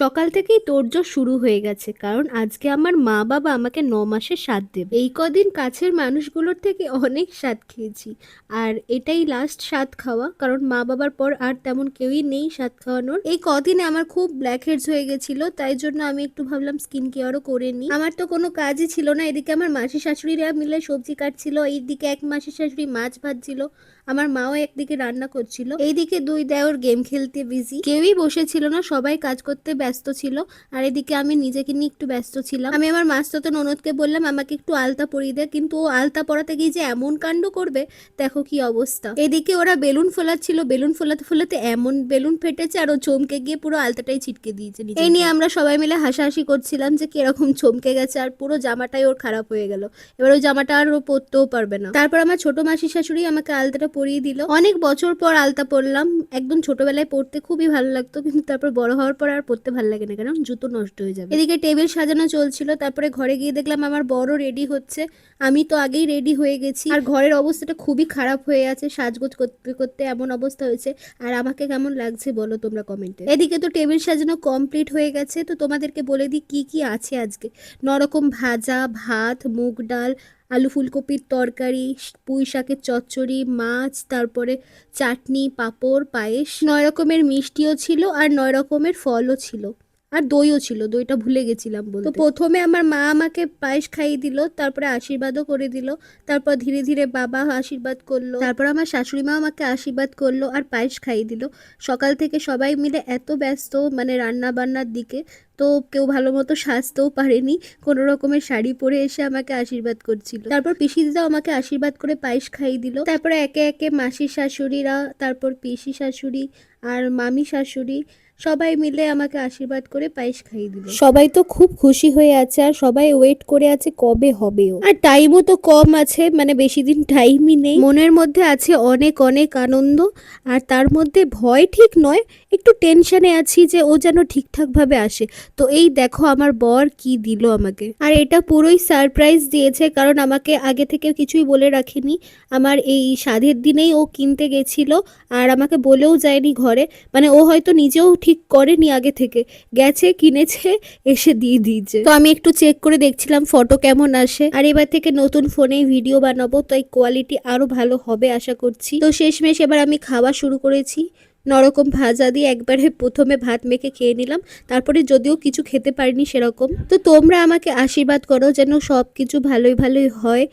সকাল থেকেই তোড়জোড় শুরু হয়ে গেছে, কারণ আজকে আমার মা বাবা আমাকে ন মাসে স্বাদ দেবে। এই কদিন কাছের মানুষগুলোর থেকে অনেক স্বাদ খেয়েছি, আর এটাই লাস্ট স্বাদ খাওয়া, কারণ মা বাবার পর আর তেমন কেউই নেই স্বাদ খাওয়ানোর। এই কদিনে আমার খুব ব্ল্যাক হেডস হয়ে গেছিল, তাই জন্য আমি একটু ভাবলাম স্কিন কেয়ারও করে নিই। আমার তো কোনো কাজই ছিল না, এদিকে আমার মাসি শাশুড়িরা মিলে সবজি কাটছিল, এইদিকে এক মাসি শাশুড়ি মাছ ভাজছিল, আমার মাও একদিকে রান্না করছিল। এইদিকে দুই দেওর গেম খেলতে বিজি কেউই বসেছিল না, সবাই কাজ করতে ব্যস্ত। ছিল। আর এদিকে আমি নিজেকে নিয়ে একটু ব্যস্ত ছিলাম। আমি আমার মাস্তত ননদকে বললাম আমাকে একটু আলতা পরিয়ে দে। কিন্তু ও আলতা পরাতে গিয়ে যে এমন কাণ্ড করবে দেখো কি অবস্থা। এদিকে ওরা বেলুন ফোলাচ্ছিল। বেলুন ফোলাতে ফোলাতে এমন বেলুন ফেটেছে আর ও চমকে গিয়ে পুরো আলতাটাই ছিটকে দিয়েছে এই নিয়ে আমরা সবাই মিলে হাসাহাসি করছিলাম যে কীরকম চমকে গেছে আর পুরো জামাটাই ওর খারাপ হয়ে গেল। এবার ওই জামাটা আর ও পরতেও পারবে না। তারপর আমার ছোট মাসি শাশুড়ি আমাকে আলতাটা পরিয়ে দিল। অনেক বছর পর আলতা পরলাম। একদম ছোটবেলায় পড়তে খুবই ভালো লাগতো কিন্তু তারপর বড় হওয়ার পর আর পড়তে ভালো লাগে না, কারণ জুতো নষ্ট হয়ে যাবে। এদিকে টেবিল সাজানো চলছিল, তারপরে ঘরে গিয়ে দেখলাম আমার বড় রেডি হচ্ছে। আমি তো আগেই রেডি হয়ে গেছি। আর ঘরের অবস্থাটা খুবই খারাপ হয়ে আছে, সাজগোজ করতে করতে এমন অবস্থা হয়েছে। আর আমাকে কেমন লাগছে বলো তোমরা কমেন্টে? এদিকে তো টেবিল সাজানো কমপ্লিট হয়ে গেছে, তো তোমাদেরকে বলে দিই কি কি আছে আজকে। নরকম ভাজা, ভাত, মুগ ডাল আলু ফুলকপির তরকারি, পুঁই শাকের চচ্চড়ি, মাছ, তারপরে চাটনি, পাঁপড়, পায়েস। নয় রকমের মিষ্টিও ছিল আর নয় রকমের ফলও ছিল। আর দইও ছিল, দইটা ভুলে গেছিলাম বলতে। তো প্রথমে আমার মা আমাকে পায়েস খাইয়ে দিল, তারপরে আশীর্বাদও করে দিল, তারপর ধীরে ধীরে বাবা আশীর্বাদ করল, তারপর আমার শাশুড়ি মা আমাকে আশীর্বাদ করল আর পায়েস খাইয়ে দিল। সকাল থেকে সবাই মিলে এত ব্যস্ত মানে রান্না বান্নার দিকে তো কেউ ভালো মতো সাজতেও পারেনি। কোনো রকমের শাড়ি পরে এসে আমাকে আশীর্বাদ করছিল। তারপর পিসি দিদাও আমাকে আশীর্বাদ করে পায়েস খাইয়ে দিল। তারপরে একে একে মাসি শাশুড়িরা, তারপর পিসি শাশুড়ি আর মামি শাশুড়ি সবাই মিলে আমাকে আশীর্বাদ করে পায়েস খাইয়ে দিল। সবাই তো খুব খুশি হয়ে আছে আর সবাই ওয়েট করে আছে কবে হবেও। আর টাইমও তো কম আছে মানে বেশি দিন টাইমই নেই। মনের মধ্যে আছে অনেক অনেক আনন্দ। আর তার মধ্যে ভয় ঠিক নয়, একটু টেনশনে আছি যে ও যেন ঠিকঠাকভাবে আসে। তো এই দেখো আমার বর কি দিল আমাকে। আর এটা পুরোই সারপ্রাইজ দিয়েছে, কারণ আমাকে আগে থেকে কিছুই বলে রাখেনি। আমার এই স্বাদের দিনেই ও কিনতে গেছিল, আর আমাকে বলেও যায়নি ঘরে। মানে ও হয়তো নিজেও ঠিক করেনি আগে থেকে। গেছে, কিনেছে, এসে দিয়ে দিয়েছে। তো আমি একটু চেক করে দেখছিলাম ফটো কেমন আসে। আর এবার থেকে নতুন ফোনে ভিডিও বানাবো, তাই কোয়ালিটি আরও ভালো হবে আশা করছি। তো শেষমেশ এবার আমি খাওয়া শুরু করেছি। নরকম ভাজা দিয়ে একবারে প্রথমে ভাত মেখে খেয়ে নিলাম। তারপরে যদিও কিছু খেতে পারিনি সেরকম। তো তোমরা আমাকে আশীর্বাদ করো যেন সব কিছু ভালোই ভালোই হয়।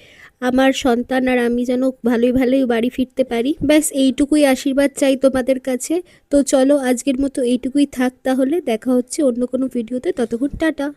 আমার সন্তান আর আমি যেন ভালোই ভালোই বাড়ি ফিরতে পারি। ব্যাস, এইটুকুই আশীর্বাদ চাই তোমাদের কাছে। তো চলো আজকের মতো এইটুকুই থাক তাহলে। দেখা হচ্ছে অন্য কোনো ভিডিওতে। ততক্ষণ টাটা।